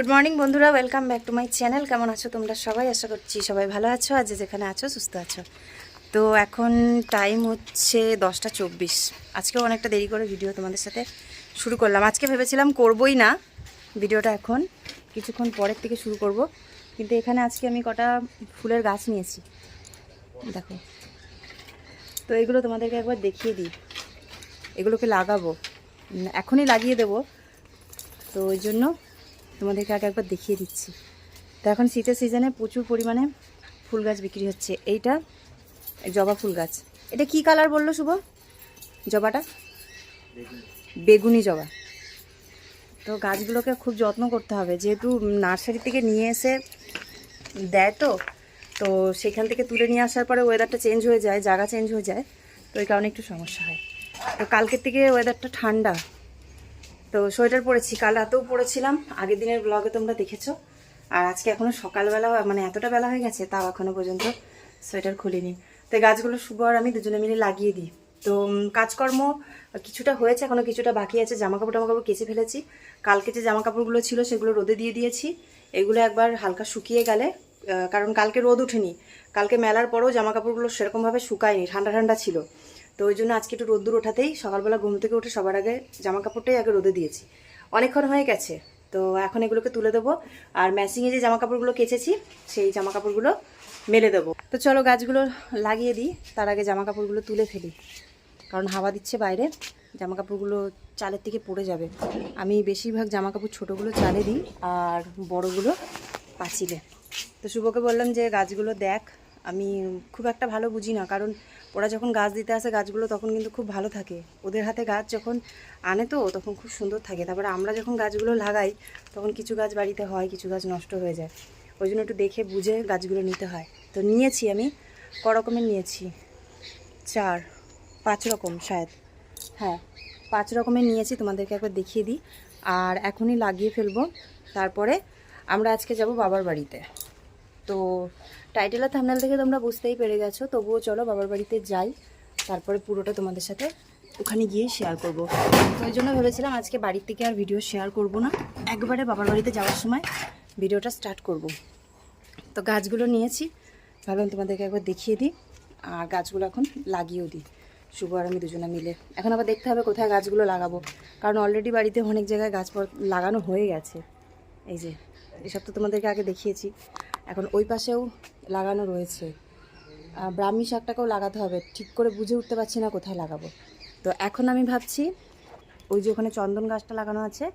Good morning বন্ধুরা। Welcome back to my channel কেমন আছো তোমরা সবাই? আশা করছি সবাই ভালো আছো। আজ যেখানে আছো, সুস্থ আছো। তো এখন টাইম হচ্ছে দশটা চব্বিশ। আজকেও অনেকটা দেরি করে ভিডিও তোমাদের সাথে শুরু করলাম। আজকে ভেবেছিলাম করবই না ভিডিওটা এখন। কিছুক্ষণ পরের থেকে শুরু করব। কিন্তু এখানে আজকে আমি কটা ফুলের গাছ নিয়েছি। দেখো। তো এগুলো তোমাদেরকে একবার দেখিয়ে দিই। এগুলোকে লাগাবো। এখনই লাগিয়ে দেবো। তো ওই জন্য তোমাদেরকে আগে একবার দেখিয়ে দিচ্ছি। তো এখন শীতের সিজনে প্রচুর পরিমাণে ফুল গাছ বিক্রি হচ্ছে। এইটা জবা ফুল গাছ। এটা কি কালার বলল শুভ? জবাটা? বেগুনি জবা। তো গাছগুলোকে খুব যত্ন করতে হবে। যেহেতু নার্সারি থেকে নিয়ে এসে দেয় তো তো সেখান থেকে তুলে নিয়ে আসার পরে ওয়েদারটা চেঞ্জ হয়ে যায়, জায়গা চেঞ্জ হয়ে যায়। তো এই কারণে একটু সমস্যা হয়। তো কালকের থেকে ওয়েদারটা ঠান্ডা। তো সোয়েটার পরেছি, কাল রাতেও পরেছিলাম। আগের দিনের ব্লগে তোমরা দেখেছ। আর আজকে এখনও সকালবেলা মানে এতটা বেলা হয়ে গেছে, তাও এখনও পর্যন্ত সোয়েটার খুলিনি। তো গাছগুলো শুভ আর আমি দুজনে মিলে লাগিয়ে দিই। তো কাজকর্ম কিছুটা হয়েছে, এখনও কিছুটা বাকি আছে। জামা কাপড় টামা কাপড় কেচে ফেলেছি। কালকে যে জামা কাপড়গুলো ছিল, সেগুলো রোদে দিয়ে দিয়েছি। এগুলো একবার হালকা শুকিয়ে গেলে কারণ কালকে রোদ ওঠেনি। কালকে মেলার পরেও জামা কাপড়গুলো সেরকমভাবে শুকায়নি, ঠান্ডা ঠান্ডা ছিল। তো ওই জন্য আজকে একটু রোদ্দুর ওঠাতেই সকালবেলা ঘুম থেকে উঠে সবার আগে জামা কাপড়টাই আগে রোদে দিয়েছি। অনেকক্ষণ হয়ে গেছে, তো এখন এগুলোকে তুলে দেবো। আর ম্যাচিংয়ে যে জামা কাপড়গুলো কেচেছি, সেই জামা কাপড়গুলো মেলে দেবো। তো চলো গাছগুলো লাগিয়ে দিই, তার আগে জামা কাপড়গুলো তুলে ফেলি। কারণ হাওয়া দিচ্ছে বাইরে জামা কাপড়গুলো চালের থেকে পড়ে যাবে। আমি বেশিরভাগ জামা কাপড় ছোটোগুলো চালে দিই, আর বড়গুলো পাঁচিলে। তো শুভকে বললাম যে, গাছগুলো দেখ, আমি খুব একটা ভালো বুঝি না। কারণ ওরা যখন গাছ দিতে আসে গাছগুলো তখন কিন্তু খুব ভালো থাকে। ওদের হাতে গাছ যখন আনে তো তখন খুব সুন্দর থাকে। তারপরে আমরা যখন গাছগুলো লাগাই, তখন কিছু গাছ বাড়িতে হয়, কিছু গাছ নষ্ট হয়ে যায়। ওই জন্য একটু দেখে বুঝে গাছগুলো নিতে হয়। তো নিয়েছি আমি, ক রকমের নিয়েছি? চার, পাঁচ রকম শায়দ। হ্যাঁ পাঁচ রকমের নিয়েছি, তোমাদেরকে একবার দেখিয়ে দিই। আর এখনই লাগিয়ে ফেলব। তারপরে আমরা আজকে যাব বাবার বাড়িতে। তো টাইটেল আর থামনাল থেকে তোমরা বুঝতেই পেরে গেছো, তবুও চলো বাবার বাড়িতে যাই। তারপরে পুরোটা তোমাদের সাথে ওখানে গিয়ে শেয়ার করব। তো ওই জন্য ভেবেছিলাম আজকে বাড়ির থেকে আর ভিডিও শেয়ার করব না। একবারে বাবার বাড়িতে যাওয়ার সময় ভিডিওটা স্টার্ট করব। তো গাছগুলো নিয়েছি, ভাবলাম তোমাদেরকে একবার দেখিয়ে দিই, আর গাছগুলো এখন লাগিয়েও দিই। শুভ আর আমি দুজনে মিলে। এখন আবার দেখতে হবে কোথায় গাছগুলো লাগাবো। কারণ অলরেডি বাড়িতে অনেক জায়গায় গাছ লাগানো হয়ে গেছে। এই যে, এসব তো তোমাদেরকে আগে দেখিয়েছি। এখন ওই পাশেও লাগানো রয়েছে। ব্রাহ্মী শাকটাকেও লাগাতে হবে। ঠিক করে বুঝে উঠতে পারছি না কোথায় লাগাবো। তো এখন আমি ভাবছি, ওই যে ওখানে চন্দন গাছটা লাগানো আছে,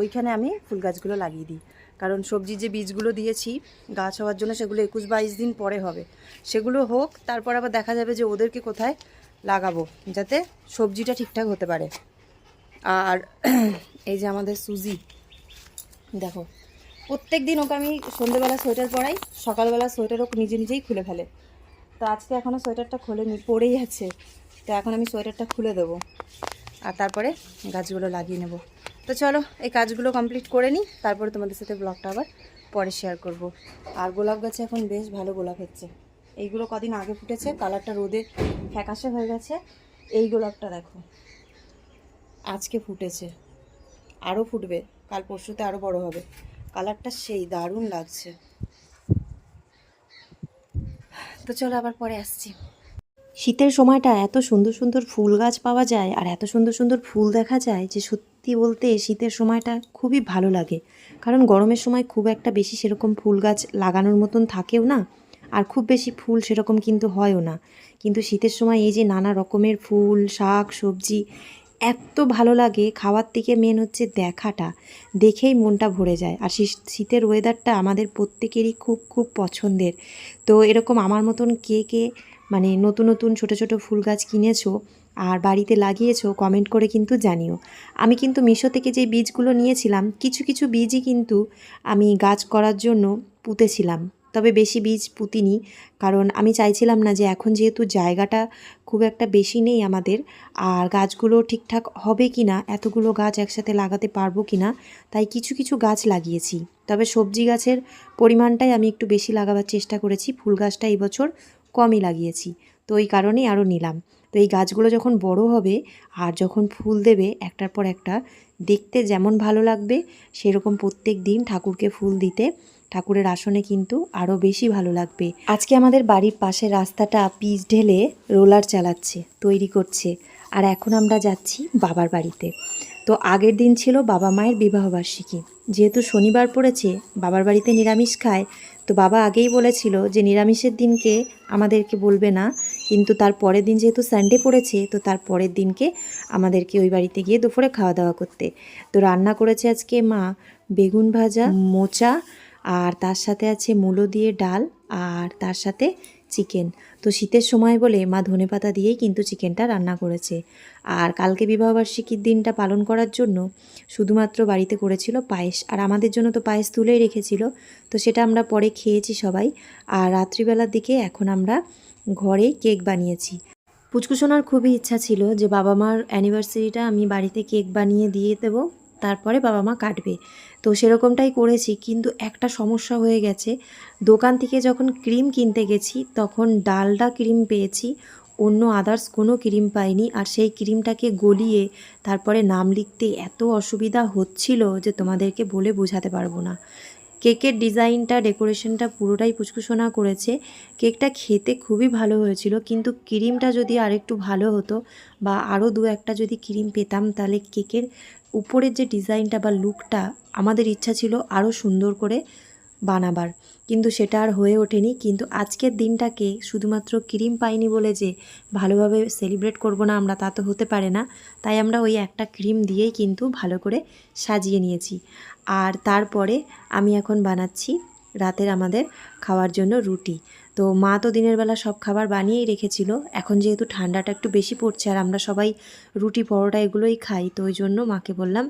ওইখানে আমি ফুল গাছগুলো লাগিয়ে দিই। কারণ সবজির যে বীজগুলো দিয়েছি, গাছ হওয়ার জন্য সেগুলো একুশ বাইশ দিন পরে হবে। সেগুলো হোক, তারপর আবার দেখা যাবে যে ওদেরকে কোথায় লাগাবো, যাতে সবজিটা ঠিকঠাক হতে পারে। আর এই যে আমাদের সুজি, দেখো প্রত্যেক দিন ওকে আমি সন্ধ্যেবেলা সোয়েটার পরাই, সকালবেলা সোয়েটার ও নিজে নিজেই খুলে ফেলে। তো আজকে এখনও সোয়েটারটা খোলেনি পরেই আছে। তো এখন আমি সোয়েটারটা খুলে দেবো। আর তারপরে গাছগুলো লাগিয়ে নেব। তো চলো, এই কাজগুলো কমপ্লিট করে নিই, তারপরে তোমাদের সাথে ব্লগটা আবার পরে শেয়ার করব। আর গোলাপ গাছে এখন বেশ ভালো গোলাপ হচ্ছে। এইগুলো কদিন আগে ফুটেছে, কালারটা রোদে ফ্যাকাশে হয়ে গেছে। এই গোলাপটা দেখো, আজকে ফুটেছে। আরও ফুটবে, কাল পরশুতে আরও বড় হবে। কালারটা সেই, দারুণ লাগছে। তো চলো আবার পরে আসছি। শীতের সময়টা এত সুন্দর সুন্দর ফুল গাছ পাওয়া যায় আর এত সুন্দর সুন্দর ফুল দেখা যায় যে সত্যি বলতে শীতের সময়টা খুবই ভালো লাগে। কারণ গরমের সময় খুব একটা বেশি সেরকম ফুল গাছ লাগানোর মতন থাকেও না আর খুব বেশি ফুল সেরকম কিন্তু হয়ও না। কিন্তু শীতের সময় এই যে নানা রকমের ফুল, শাক, সবজি এত ভালো লাগে, খাওয়ার থেকে মেন হচ্ছে দেখাটা। দেখেই মনটা ভরে যায়। আর শীত- শীতের ওয়েদারটা আমাদের প্রত্যেকেরই খুব খুব পছন্দের। তো এরকম আমার মতন কে কে মানে নতুন নতুন ছোট ছোট ফুল গাছ কিনেছো আর বাড়িতে লাগিয়েছো কমেন্ট করে কিন্তু জানিও। আমি কিন্তু মিশো থেকে যে বীজগুলো নিয়েছিলাম, কিছু কিছু বীজই কিন্তু আমি গাছ করার জন্য পুঁতেছিলাম। তবে বেশি বীজ পুঁতিনি, কারণ আমি চাইছিলাম না যে এখন যেহেতু জায়গাটা খুব একটা বেশি নেই আমাদের। আর গাছগুলো ঠিকঠাক হবে কি না এতগুলো গাছ একসাথে লাগাতে পারব কি না তাই কিছু কিছু গাছ লাগিয়েছি। তবে সবজি গাছের পরিমাণটাই আমি একটু বেশি লাগাবার চেষ্টা করেছি, ফুল গাছটা এবছর কমই লাগিয়েছি। তো ওই কারণেই আরও নিলাম। তো এই গাছগুলো যখন বড় হবে আর যখন ফুল দেবে, একটার পর একটা দেখতে যেমন ভালো লাগবে, সেরকম প্রত্যেক দিন ঠাকুরকে ফুল দিতে ঠাকুরের আসনে কিন্তু আরও বেশি ভালো লাগবে। আজকে আমাদের বাড়ির পাশে রাস্তাটা পিচ ঢেলে রোলার চালাচ্ছে, তৈরি করছে। আর এখন আমরা যাচ্ছি বাবার বাড়িতে। তো আগের দিন ছিল বাবা মায়ের বিবাহবার্ষিকী। যেহেতু শনিবার পড়েছে, বাবার বাড়িতে নিরামিষ খায়, তো বাবা আগেই বলেছিল যে নিরামিষের দিনকে আমাদেরকে বলবে না, কিন্তু তার পরের দিন যেহেতু সানডে পড়েছে, তো তার পরের দিনকে আমাদেরকে ওই বাড়িতে গিয়ে দুপুরে খাওয়া দাওয়া করতে। তো রান্না করেছে আজকে মা, বেগুন ভাজা, মোচা আর তার সাথে আছে মূলো দিয়ে ডাল আর তার সাথে চিকেন। তো শীতের সময় বলে মা ধনেপাতা দিয়েই কিন্তু চিকেনটা রান্না করেছে। আর কালকে বিবাহবার্ষিকীর দিনটা পালন করার জন্য শুধুমাত্র বাড়িতে করেছিল পায়েস। আর আমাদের জন্য তো পায়েস তুলেই রেখেছিল। তো সেটা আমরা পরে খেয়েছি সবাই। আর রাত্রিবেলার দিকে এখন আমরা ঘরে কেক বানিয়েছি। পুচকুসোনার খুবই ইচ্ছা ছিল যে বাবা মার অ্যানিভার্সারিটা আমি বাড়িতে কেক বানিয়ে দিয়ে দেবো। তারপরে বাবা মা কাটবে। তো সেরকমটাই করেছি, কিন্তু একটা সমস্যা হয়ে গেছে। দোকান থেকে যখন ক্রিম কিনতে গেছি, তখন ডালডা ক্রিম পেয়েছি, অন্য আদার্স কোনো ক্রিম পাইনি, আর সেই ক্রিমটাকে গলিয়ে তারপরে নাম লিখতে এত অসুবিধা হচ্ছিল যে তোমাদেরকে বলে বোঝাতে পারব না। কেকের ডিজাইনটা, ডেকোরেশনটা পুরোটাই পুচকুসোনা করেছে। কেকটা খেতে খুবই ভালো হয়েছিল, কিন্তু ক্রিমটা যদি আরেকটু ভালো হতো বা আরও দু একটা যদি ক্রিম পেতাম, তাহলে কেকের উপরের যে ডিজাইনটা বা লুকটা আমাদের ইচ্ছা ছিল আরও সুন্দর করে বানাবার। কিন্তু সেটা আর হয়ে ওঠেনি। কিন্তু আজকের দিনটাকে শুধুমাত্র ক্রিম পাইনি বলে যে ভালোভাবে সেলিব্রেট করব না আমরা তা তো হতে পারে না। তাই আমরা ওই একটা ক্রিম দিয়েই কিন্তু ভালো করে সাজিয়ে নিয়েছি। আর তারপরে আমি এখন বানাচ্ছি রাতের আমাদের খাওয়ার জন্য রুটি। তো মা তো দিনের বেলা সব খাবার বানিয়েই রেখেছিল। এখন যেহেতু ঠান্ডাটা একটু বেশি পড়ছে আর আমরা সবাই রুটি পরোটা এগুলোই খাই তো ওই জন্য মাকে বললাম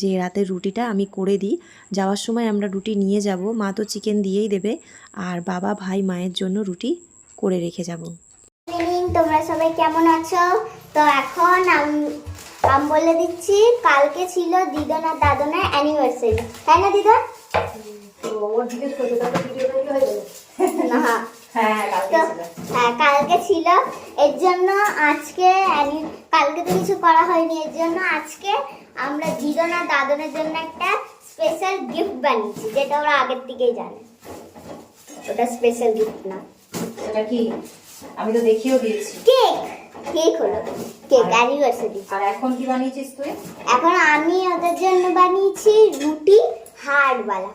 যে রাতের রুটিটা আমি করে দিই। যাওয়ার সময় আমরা রুটি নিয়ে যাব মা তো চিকেন দিয়েই দেবে আর বাবা ভাই মায়ের জন্য রুটি করে রেখে যাব। তোমরা সবাই কেমন আছো? তো এখন আমি বলে দিচ্ছি কালকে ছিল দিদন আর দাদনের অ্যানিভার্সারি তাই না দিদন না কালকে ছিল। এর জন্য আজকে কালকে তো কিছু করা হয়নি। এর জন্য আজকে আমরা দিদন আর দাদনের জন্য একটা স্পেশাল গিফট বানিয়েছি যেটা ওরা আগের থেকেই জানে। ওটা স্পেশাল গিফট না। এটা কি? আমি তো দেখিয়েও দিয়েছি। কেক কেক হলো। কেক অ্যানিভার্সারি আর এখন কি বানিয়েছিস তুই? এখন আমি ওদের জন্য বানিয়েছি রুটি হার্ডওয়ালা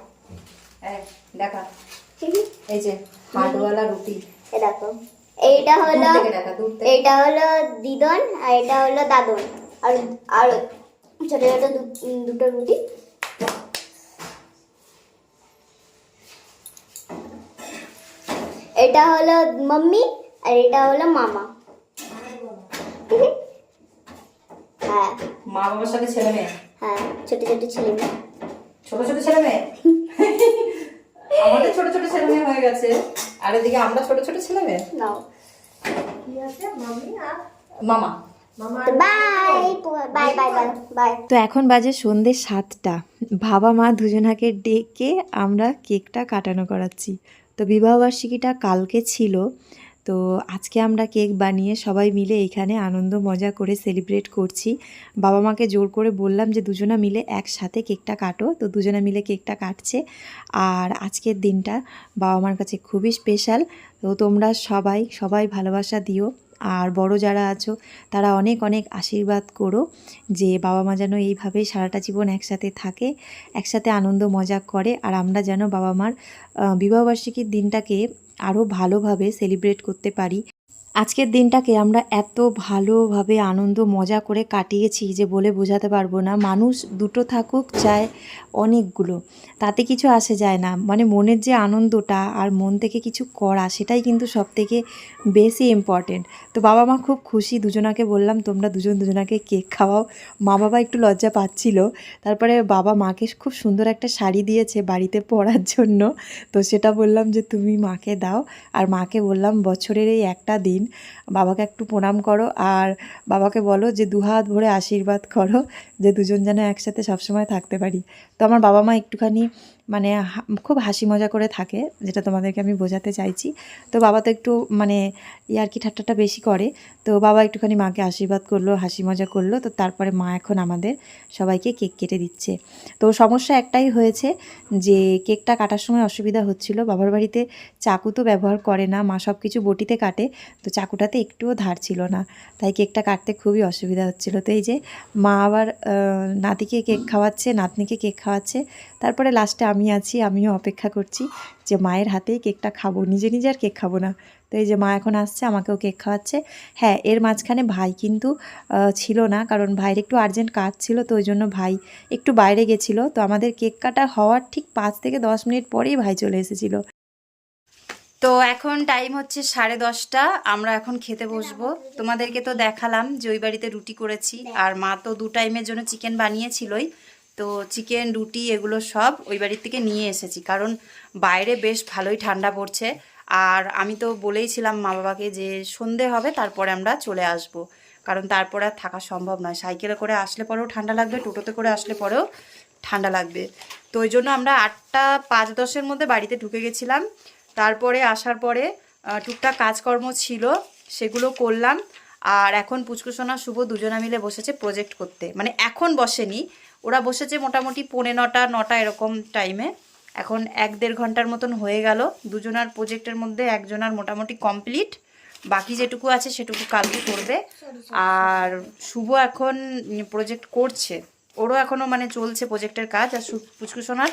দেখা। এই যে হার্ডওয়ালা রুটি। এ দেখো এইটা হলো। এইটা হলো দিদন আর এটা হলো দাদন। আর আর ছোট ছোট দুটো রুটি। এটা হলো মাম্মি আর এটা হলো মামা। হ্যাঁ। মা বাবার সাথে ছেলে মেয়ে? হ্যাঁ ছোট ছোট ছেলে মেয়ে। ছোট ছোট ছেলে মেয়ে আমাদের ছোট ছোট ছেলে মেয়ে হয়ে গেছে আর এদিকে আমরা ছোট ছোট ছেলে মেয়ে? নাও। মামা bye bye bye bye bye তো এখন বাজে সন্ধ্যে সাতটা। বাবা মা দুজনাকে ডেকে আমরা কেকটা কাটানো করাচ্ছি। তো বিবাহবার্ষিকীটা কালকে ছিল। তো আজকে আমরা কেক বানিয়ে সবাই মিলে এখানে আনন্দ, মজা করে সেলিব্রেট করছি। বাবা মাকে জোর করে বললাম যে দুজনা মিলে একসাথে কেকটা কাটো। তো দুজনা মিলে কেকটা কাটছে। আর আজকের দিনটা বাবা মার কাছে খুবই স্পেশাল তো তোমরা সবাই সবাই ভালোবাসা দিও। আর বড় যারা আছো, তারা অনেক অনেক আশীর্বাদ করো যে বাবা মা যেন এইভাবেই সারাটা জীবন একসাথে থাকে, একসাথে আনন্দ, মজা করে। আর আমরা যেন বাবা মার বিবাহবার্ষিকীর দিনটাকে আরও ভালোভাবে সেলিব্রেট করতে পারি। আজকের দিনটাকে আমরা এত ভালোভাবে আনন্দ, মজা করে কাটিয়েছি যে বলে বোঝাতে পারব না। মানুষ দুটো থাকুক, চায় অনেকগুলো। তাতে কিছু আসে যায় না। মানে মনের যে আনন্দটা আর মন থেকে কিছু করা, সেটাই কিন্তু সব থেকে বেশি ইম্পর্টেন্ট তো বাবা মা খুব খুশি, দুজনাকে বললাম, তোমরা দুজন দুজনাকে কেক খাওয়াও। মা বাবা একটু লজ্জা পাচ্ছিল। তারপরে বাবা মাকে খুব সুন্দর একটা শাড়ি দিয়েছে বাড়িতে পরার জন্য। তো সেটা বললাম যে, তুমি মাকে দাও। আর মাকে বললাম, বছরের এই একটা দিন দিন বাবাকে একটু প্রণাম করো আর বাবাকে বলো যে দুহাত ভরে আশীর্বাদ করো যে দুজন যেন একসাথে সবসময় থাকতে পারি। তো আমার বাবা মা একটুখানি মানে খুব হাসি মজা করে থাকে, যেটা তোমাদেরকে আমি বোঝাতে চাইছি। তো বাবা তো একটু মানে ইয়ার্কি ঠাট্টাটা বেশি করে। তো বাবা একটুখানি মাকে আশীর্বাদ করল, হাসি মজা করল। তো তারপরে মা এখন আমাদের সবাইকে কেক কেটে দিচ্ছে। তো সমস্যা একটাই হয়েছে যে কেকটা কাটার সময় অসুবিধা হচ্ছিল। বাবার বাড়িতে চাকু তো ব্যবহার করে না, মা সব কিছু বটিতে কাটে। তো চাকুটাতে একটুও ধার ছিল না। তাই কেকটা কাটতে খুবই অসুবিধা হচ্ছিল। তো এই যে মা আবার নাতিকে কেক খাওয়াচ্ছে, নাতনিকে কেক খাওয়াচ্ছে। তারপরে লাস্টে আমি আছি, আমিও অপেক্ষা করছি যে মায়ের হাতেই কেকটা খাব, নিজে নিজে আর কেক খাব না। তো এই যে মা এখন আসছে, আমাকেও কেক খাওয়াচ্ছে। হ্যাঁ এর মাঝখানে ভাই কিন্তু ছিল না, কারণ ভাইয়ের একটু আর্জেন্ট কাজ ছিল, তো ওই জন্য ভাই একটু বাইরে গেছিল। তো আমাদের কেক কাটা হওয়ার ঠিক পাঁচ থেকে দশ মিনিট পরেই ভাই চলে এসেছিল। তো এখন টাইম হচ্ছে সাড়ে দশটা, আমরা এখন খেতে বসবো। তোমাদেরকে তো দেখালাম যে ওই বাড়িতে রুটি করেছি, আর মা তো দু টাইমের জন্য চিকেন বানিয়েছিলই। তো চিকেন রুটি এগুলো সব ওই বাড়ির থেকে নিয়ে এসেছি, কারণ বাইরে বেশ ভালোই ঠান্ডা পড়ছে। আর আমি তো বলেইছিলাম মা বাবাকে যে সন্ধে হবে, তারপরে আমরা চলে আসব। কারণ তারপরে আর থাকা সম্ভব নয়। সাইকেলে করে আসলে পরেও ঠান্ডা লাগবে, টোটোতে করে আসলে পরেও ঠান্ডা লাগবে। তো ওই জন্য আমরা আটটা পাঁচ দশের মধ্যে বাড়িতে ঢুকে গেছিলাম। তারপরে আসার পরে টুকটাক কাজকর্ম ছিল, সেগুলো করলাম। আর এখন পুচকুসোনা শুভ দুজনা মিলে বসেছে প্রজেক্ট করতে। মানে এখন বসেনি, ওরা বসেছে মোটামুটি পৌনে নটা নটা এরকম টাইমে এখন এক দেড় ঘণ্টার মতন হয়ে গেল। দুজনার প্রজেক্টের মধ্যে একজনার মোটামুটি কমপ্লিট বাকি যেটুকু আছে সেটুকু কালকে করবে। আর শুভ এখন প্রজেক্ট করছে। ওরও এখনও মানে চলছে প্রজেক্টের কাজ, আর পুচকুসোনার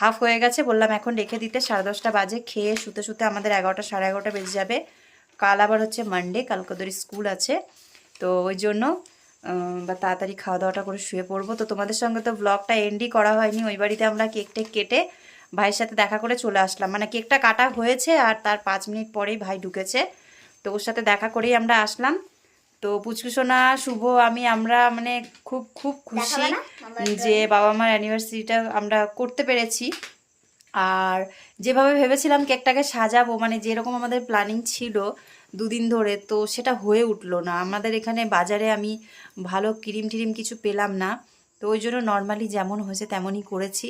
হাফ হয়ে গেছে। বললাম, এখন রেখে দিতে, সাড়ে দশটা বাজে। খেয়ে শুতে শুতে আমাদের এগারোটা, সাড়ে এগারোটা বেজে যাবে। কাল আবার হচ্ছে মানডে কালকাদরি স্কুল আছে। তো ওই জন্য বা তাড়াতাড়ি খাওয়া দাওয়াটা করে শুয়ে পড়ব। তো তোমাদের সঙ্গে তো ব্লগটা এন্ডই করা হয়নি। ওই বাড়িতে আমরা কেক টেক কেটে ভাইয়ের সাথে দেখা করে চলে আসলাম। মানে কেকটা কাটা হয়েছে, আর তার পাঁচ মিনিট পরেই ভাই ঢুকেছে। তো ওর সাথে দেখা করেই আমরা আসলাম। তো পুচকুসোনা শুভ আমি আমরা মানে খুব খুব খুশি যে বাবা মার অ্যানিভার্সারিটা আমরা করতে পেরেছি। আর যেভাবে ভেবেছিলাম কেকটাকে সাজাবো মানে যেরকম আমাদের প্ল্যানিং ছিল দুদিন ধরে তো সেটা হয়ে উঠল না। আমাদের এখানে বাজারে আমি ভালো ক্রিম টিরিম কিছু পেলাম না তো ওই জন্য নর্মালি যেমন হয়েছে তেমনই করেছি।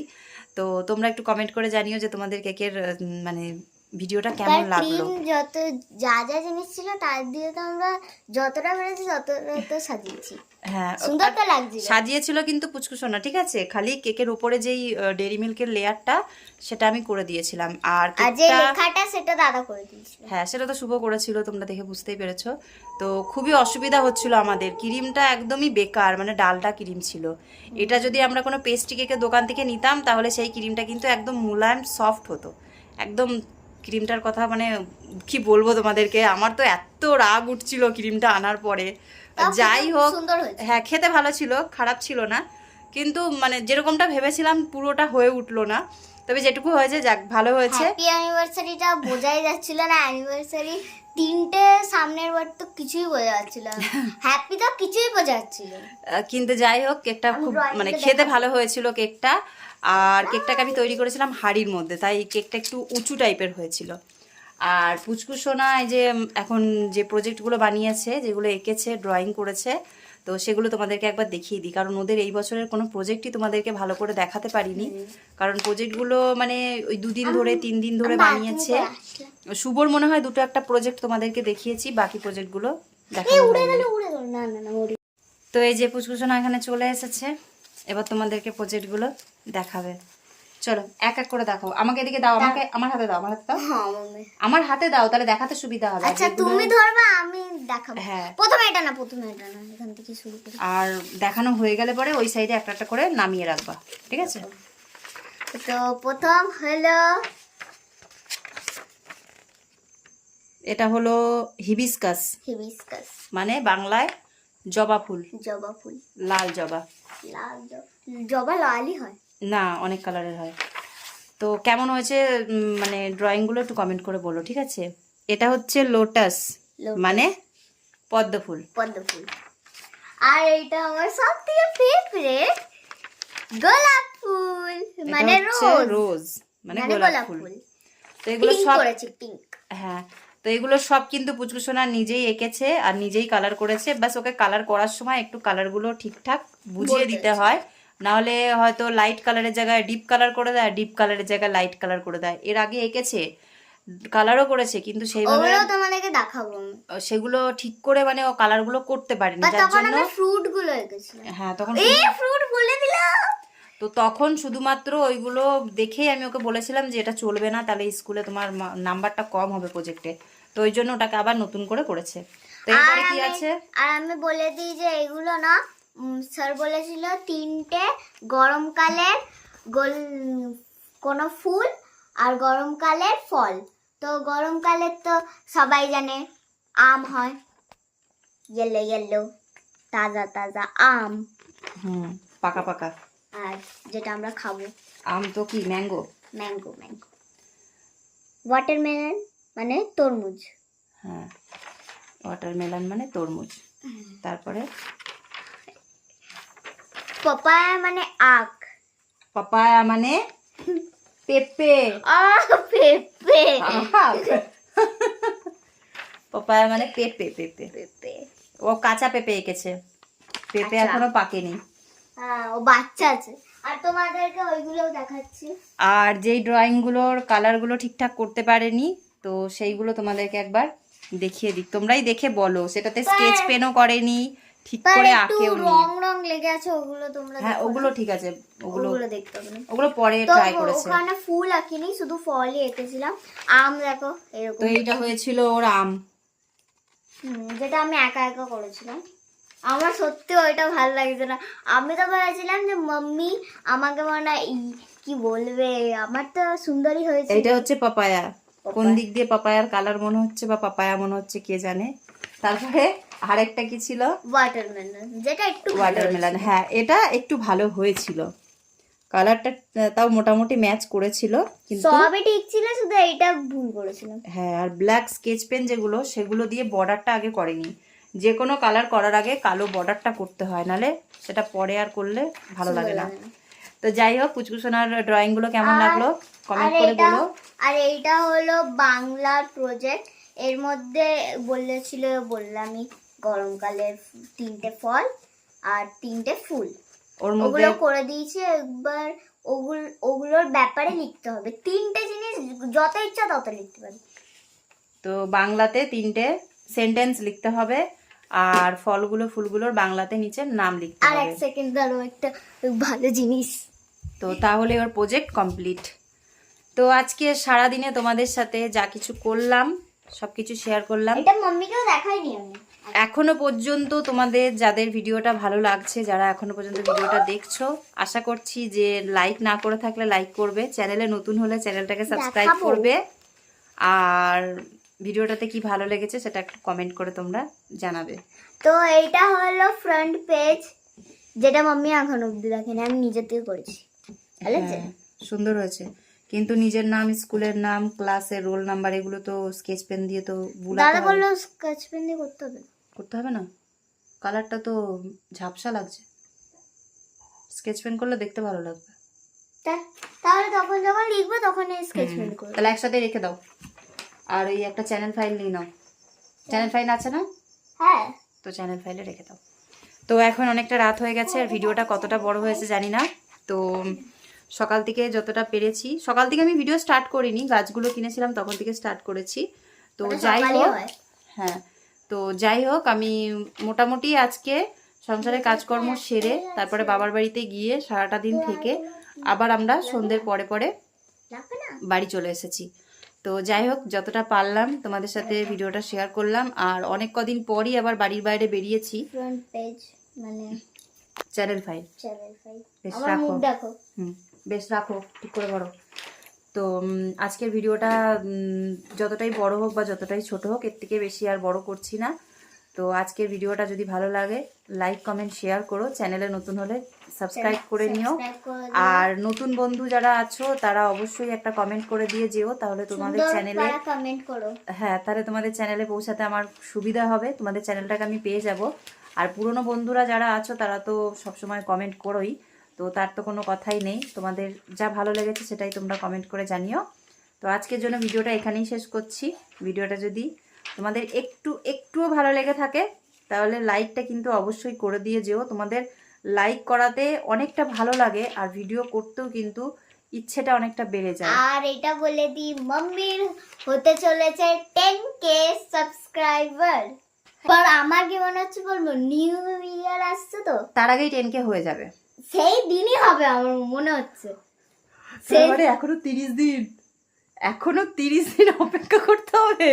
তো তোমরা একটু কমেন্ট করে জানিও যে তোমাদের কেকের মানে ভিডিওটা কেমন লাগল? যত যা যা জিনিস ছিল তার দিয়ে তো আমরা যতটা পেরেছি ততটা তো সাজিয়েছি। হ্যাঁ সুন্দর তো লাগছিল। সাজিয়েছিল কিন্তু পুচকুসোনা ঠিক আছে? খালি কেকের উপরে যেই ডেরি মিল্কের লেয়ারটা সেটা আমি করে দিয়েছিলাম। আর আর যে লেখাটা সেটা দাদা করে দিয়েছিল। হ্যাঁ সেটা তো শুভ করেছিল তোমরা দেখে বুঝতেই পেরেছ। তো খুবই অসুবিধা হচ্ছিল আমাদের। ক্রিমটা একদমই বেকার মানে ডালটা ক্রিম ছিল। এটা যদি আমরা কোনো পেস্ট্রি কেকের দোকান থেকে নিতাম তাহলে সেই ক্রিমটা কিন্তু একদম মুলায়ম সফট হতো। একদম ক্রিমটার কথা মানে কি বলব তোমাদেরকে? আমার তো এত রাগ উঠছিল ক্রিমটা আনার পরে। যাই হোক হ্যাঁ খেতে ভালো ছিল খারাপ ছিল না। কিন্তু মানে যেরকমটা ভেবেছিলাম পুরোটা হয়ে উঠল না। তবে যেটুকু হয়েছে যাক ভালো হয়েছে। হ্যাপি অ্যানিভার্সারিটা বোঝাই যাচ্ছিল না অ্যানিভার্সারি তিনটে সামনের বার তো কিছুই বোঝা যাচ্ছিল হ্যাপি তো কিছুই বোঝা যাচ্ছিল কিন্তু যাই হোক কেকটা খুব মানে খেতে ভালো হয়েছিল কেকটা। আর কেকটাকে আমি তৈরি করেছিলাম হাড়ির মধ্যে তাই কেকটা একটু উঁচু টাইপের হয়েছিল। আর পুচকু সোনা যে এখন যে প্রজেক্টগুলো বানিয়েছে যেগুলো এঁকেছে ড্রয়িং করেছে তো সেগুলো তোমাদেরকে একবার দেখিয়ে দিই। কারণ ওদের এই বছরের কোনো প্রজেক্টই তোমাদেরকে ভালো করে দেখাতে পারিনি। কারণ প্রজেক্টগুলো মানে ওই দুদিন ধরে তিন দিন ধরে বানিয়েছে। শুভর মনে হয় দুটো একটা প্রজেক্ট তোমাদেরকে দেখিয়েছি বাকি প্রজেক্টগুলো তো এই যে পুচকুচনা এখানে চলে এসেছে। এবার তোমাদেরকে প্রজেক্টগুলো দেখাবে। চলো এক এক করে দেখাও। আমাকে এদিকে দাও আমাকে আমার হাতে দাও আমার হাতে দাও। হ্যাঁ আমার হাতে দাও তাহলে দেখাতে সুবিধা হবে। আচ্ছা তুমি ধরবা আমি দেখাবো। হ্যাঁ। প্রথমে এটা না প্রথমে এটা না এখান থেকে শুরু করি। আর দেখানো হয়ে গেলে পরে ওই সাইডে একটা একটা করে নামিয়ে রাখবা ঠিক আছে? তো প্রথম হলো এটা হলো হিবিস্কাস। হিবিস্কাস। মানে বাংলায় জবা ফুল। জবা ফুল। লাল জবা। লাল জ- জবা লালই হয়। না অনেক কালারের হয়। তো কেমন হয়েছে মানে ড্রয়িংগুলো একটু কমেন্ট করে বলো ঠিক আছে? এটা হচ্ছে লোটাস মানে পদ্ম ফুল পদ্ম ফুল আর এটা আমার সব থেকে ফেভারিট গোলাপ ফুল মানে রোজ রোজ মানে মানে গোলাপ ফুল। তো এগুলো সব করেছি পিঙ্ক হ্যাঁ তো এগুলো সব কিন্তু পুচকুসোনা নিজেই এঁকেছে আর নিজেই কালার করেছে। বাস ওকে কালার করার সময় একটু কালারগুলো ঠিকঠাক বুঝিয়ে দিতে হয়। নাহলে হয়তো লাইট কালারের জায়গায় ডিপ কালার করে দেয় ডিপ কালারের জায়গায় লাইট কালার করে দেয়। এর আগে এঁকেছে কালারও করেছে কিন্তু সেইভাবে তোমাদেরকে দেখাবো। সেগুলো ঠিক করে মানে ও কালারগুলো করতে পারেনি যার তখন জন্য ফ্রুটগুলো এঁকেছিলাম। হ্যাঁ তখন এই ফ্রুট বলে দিলাম। তো তখন শুধুমাত্র ওইগুলো দেখেই আমি ওকে বলেছিলাম যে এটা চলবে না তাহলে স্কুলে তোমার নাম্বারটা কম হবে প্রজেক্টে তো ওই জন্য ওটাকে আবার নতুন করে করেছে। তো এরপরে কি আছে? আর আমি বলে দিই যে এগুলো না স্যার বলেছিল তিনটে গরমকালের গোল কোনো ফুল আর গরমকালের ফল। তো গরমকালের তো সবাই জানে আম হয়। ইয়েলো ইয়েলো তাজা তাজা আম। হুম পাকা পাকা। আর যেটা আমরা খাব। আম তো কি ম্যাঙ্গো? ম্যাঙ্গো ম্যাঙ্গো ওয়াটারমেলন মানে তরমুজ। হ্যাঁ ওয়াটারমেলন মানে তরমুজ। তারপরে পপায়া মানে আখ। পাপায়া মানে পেঁপে। পেঁপে। পাপায়া মানে পেঁপে পেঁপে। পেঁপে। ও কাঁচা পেঁপে এঁকেছে। পেঁপে আচ্ছা। এখনও পাকেনি। হ্যাঁ ও বাচ্চা আছে। আর তোমাদেরকে ওইগুলোও দেখাচ্ছি। আর যেই ড্রয়িংগুলোর কালারগুলো ঠিকঠাক করতে পারেনি তো সেইগুলো তোমাদেরকে একবার দেখিয়ে দিই। তোমরাই দেখে বলো। সেটাতে স্কেচ পেনও করেনি। ঠিক করে আঁকেও নি রং রং লেগে আছে ওগুলো তোমরা হ্যাঁ ওগুলো ঠিক আছে ওগুলো ওগুলো দেখতে না। ওগুলো পরে ট্রাই করেছে। ওখানে ফুল আঁকিনি শুধু ফলই এঁকেছিলাম। আম দেখো এরকম তো এইটা হয়েছিল ওর আম। যেটা আমি একা একা করেছিলাম। আমার সত্যি ওইটা ভালো লাগছে না। আমি তো ভেবেছিলাম যে মাম্মি আমাকে মনে হয় কি বলবে আমার তো সুন্দরী হয়েছে। এইটা হচ্ছে পাপায়া। কোন দিক দিয়ে পাপায়ার কালার মনে হচ্ছে বা পাপায়া মনে হচ্ছে কে জানে? তারপরে আরেকটা কি ছিল? ওয়াটারমেলন যেটা একটু ওয়াটারমেলন হ্যাঁ এটা একটু ভালো হয়েছিল। কালারটা তাও মোটামুটি ম্যাচ করেছিল কিন্তু সবই ঠিক ছিল শুধু এইটা ভুল করেছিলাম। হ্যাঁ আর ব্ল্যাক স্কেচ পেন যেগুলো সেগুলো দিয়ে বর্ডারটা আগে করেনি। যে কোনো কালার করার আগে কালো বর্ডারটা করতে হয় নালে সেটা পরে আর করলে ভালো লাগে না। তো যাই হোক কুচকুচোনার ড্রয়িংগুলো কেমন লাগল? কমেন্ট করে বলো। আর এইটা হলো বাংলার প্রজেক্ট এর মধ্যে বলেছিল বললামই গরমকালের তিনটে ফল আর তিনটে ফুল। ওগুলো করে দিয়েছি একবার ওগুলো ওগুলোর ব্যাপারে লিখতে হবে। তিনটে জিনিস যত ইচ্ছা তত লিখতে পারি। তো বাংলাতে তিনটে সেন্টেন্স লিখতে হবে আর ফলগুলো ফুলগুলোর বাংলাতে নিচে নাম লিখতে হবে। আর এক সেকেন্ড ধরো একটা ভালো জিনিস। তো তাহলে ওর প্রজেক্ট কমপ্লিট তো আজকে সারা দিনে তোমাদের সাথে যা কিছু করলাম সব কিছু শেয়ার করলাম। এটা মাম্মিকেও দেখাইনি আমি এখনও পর্যন্ত তোমাদের যাদের ভিডিওটা ভালো লাগছে যারা এখনও পর্যন্ত ভিডিওটা দেখছ আশা করছি যে লাইক না করে থাকলে লাইক করবে। চ্যানেলে নতুন হলে চ্যানেলটাকে সাবস্ক্রাইব করবে। আর ভিডিওটাতে কি ভালো লেগেছে সেটা একটু কমেন্ট করে তোমরা জানাবে। তো এইটা হলো ফ্রন্ট পেজ যেটা মাম্মি এখন অব্দি দেখেনি আমি নিজের থেকে করেছি। হ্যাঁ, সুন্দর হয়েছে। কিন্তু নিজের নাম স্কুলের নাম ক্লাসের রোল নাম্বার এগুলো তো স্কেচ পেন দিয়ে তো দাদা। বলল স্কেচ পেন দিয়ে করতে হবে। করতে হবে না? কালারটা তো ঝাপসা লাগছে। স্কেচ পেন করলে দেখতে ভালো লাগবে। তাহলে তখন যখন লিখব তখন স্কেচ পেন করব। তাহলে একসাথে রেখে দাও। আর ওই একটা চ্যানেল ফাইল নিয়ে নাও। চ্যানেল ফাইল আছে না? হ্যাঁ। তো চ্যানেল ফাইলে রেখে দাও। তো এখন অনেকটা রাত হয়ে গেছে আর ভিডিওটা কতটা বড় হয়েছে জানি না। তো সকাল থেকে যতটা পেরেছি। সকাল থেকে আমি ভিডিও স্টার্ট করিনি গাছগুলো কিনেছিলাম তখন থেকে স্টার্ট করেছি। তো যাই হোক হ্যাঁ। তো যাই হোক আমি মোটামুটি আজকে সংসারের কাজকর্ম সেরে তারপরে বাবার বাড়িতে গিয়ে সারাটা দিন থেকে আবার আমরা সন্ধ্যের পরে পরে বাড়ি চলে এসেছি। তো যাই হোক যতটা পারলাম তোমাদের সাথে ভিডিওটা শেয়ার করলাম। আর অনেক কদিন পরই আবার বাড়ির বাইরে বেরিয়েছি। মানে চ্যানেল ফাইল চ্যানেল ফাইল রাখো। হুম। বেশ রাখো ঠিক করে করো। তো আজকের ভিডিওটা যতটাই বড় হোক বা যতটাই ছোট হোক এর থেকে বেশি আর বড় করছি না। তো আজকের ভিডিওটা যদি ভালো লাগে লাইক কমেন্ট শেয়ার করো। চ্যানেলে নতুন হলে সাবস্ক্রাইব করে নিও। আর নতুন বন্ধু যারা আছো তারা অবশ্যই একটা কমেন্ট করে দিয়ে যেও তাহলে তোমাদের চ্যানেলে কমেন্ট করো। হ্যাঁ তাহলে তোমাদের চ্যানেলে পৌঁছাতে আমার সুবিধা হবে। তোমাদের চ্যানেলটাকে আমি পেয়ে যাব। আর পুরনো বন্ধুরা যারা আছো তারা তো সবসময় কমেন্ট করোই। তো তার তো কোনো কথাই নেই। তোমাদের যা ভালো লেগেছে সেটাই তোমরা কমেন্ট করে জানিও। তো আজকের জন্য ভিডিওটা এখানেই শেষ করছি। ভিডিওটা যদি তোমাদের একটু একটুও ভালো লেগে থাকে তাহলে লাইকটা কিন্তু অবশ্যই করে দিয়ে যেও। তোমাদের লাইক করাতে অনেকটা ভালো লাগে আর ভিডিও করতেও কিন্তু ইচ্ছেটা অনেকটা বেড়ে যায়। আর এটা বলে দি মাম্মির হতে চলেছে টেন কে সাবস্ক্রাইবার পর আমার কি মনে হচ্ছে বলব নিউ ইয়ার আসছে তো? তার আগেই টেন কে হয়ে যাবে। সেই দিনই হবে আমার মনে হচ্ছে। তারপরে এখনও তিরিশ দিন। এখনও তিরিশ দিন অপেক্ষা করতে হবে।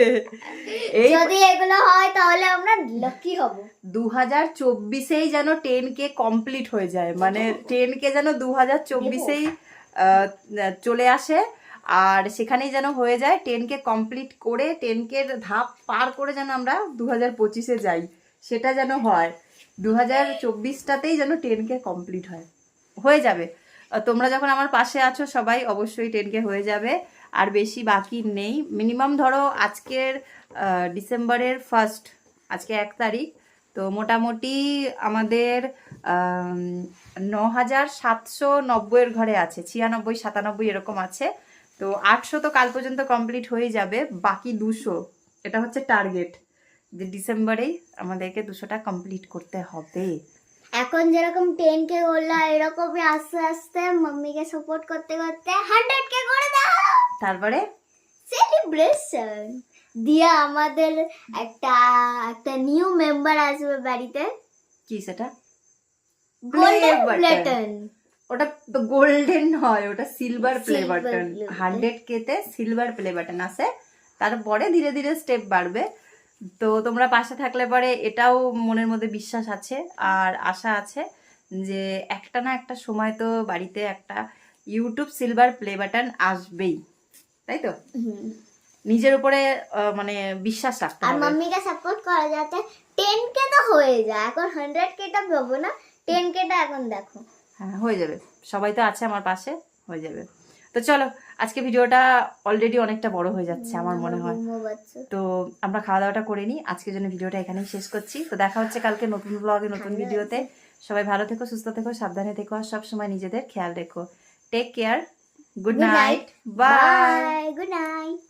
যদি এগুলো হয় তাহলে আমরা লাকি হব। দু হাজার চব্বিশেই যেন টেন কে কমপ্লিট হয়ে যায়। মানে টেন কে যেন দু হাজার চব্বিশেই চলে আসে। আর সেখানেই যেন হয়ে যায় টেন কে কমপ্লিট করে টেন কে ধাপ পার করে যেন আমরা দু হাজার পঁচিশে যাই। সেটা যেন হয়। দু হাজার চব্বিশটাতেই যেন টেন কে কমপ্লিট হয়। হয়ে যাবে। তোমরা যখন আমার পাশে আছো, সবাই অবশ্যই টেন কে হয়ে যাবে। আর বেশি বাকি নেই। মিনিমাম ধরো আজকের ডিসেম্বরের ফার্স্ট আজকে এক তারিখ। তো মোটামুটি আমাদের ন হাজার সাতশো নব্বইয়ের ঘরে আছে। ছিয়ানব্বই, সাতানব্বই এরকম আছে। তো আটশো তো কাল পর্যন্ত কমপ্লিট হয়ে যাবে। বাকি দুশো, এটা হচ্ছে টার্গেট যে ডিসেম্বরেই আমাদেরকে দুশোটা কমপ্লিট করতে হবে। এখন যেরকম টেন কে করল এরকমই আস্তে আস্তে মাম্মিকে সাপোর্ট করতে করতে হান্ড্রেড কে করে দাও। তারপরে? সেলিব্রেশন দিয়ে আমাদের একটা একটা নিউ মেম্বার আসবে বাড়িতে। কি সেটা? গোল্ডেন প্লেটন ওটা তো গোল্ডেন হয় ওটা সিলভার প্লে বাটন. হান্ড্রেড কেতে সিলভার প্লে বাটন আসে। তারপরে ধীরে ধীরে স্টেপ বাড়বে। তো তোমরা পাশে থাকলে পরে এটাও মনের মধ্যে বিশ্বাস আছে আর আশা আছে যে একটা না একটা সময় তো বাড়িতে একটা ইউটিউব সিলভার প্লে বাটন আসবেই তাই তো? নিজের উপরে মানে বিশ্বাস রাখতে আর মাম্মিকে সাপোর্ট করা যাতে টেন কে তো হয়ে যায় এখন হান্ড্রেড কেটা পাবো না টেন কেটা এখন দেখো। হ্যাঁ হয়ে যাবে। সবাই তো আছে আমার পাশে হয়ে যাবে। তো চলো আজকে ভিডিওটা অলরেডি অনেকটা বড় হয়ে যাচ্ছে আমার মনে হয়। তো আমরা খাওয়া দাওয়াটা করে নিই। আজকের জন্য ভিডিওটা এখানেই শেষ করছি। তো দেখা হচ্ছে কালকে নতুন ব্লগে নতুন ভিডিওতে। সবাই ভালো থেকো সুস্থ থেকো সাবধানে থেকো আর সবসময় নিজেদের খেয়াল রেখো। Take care good night. Bye good night.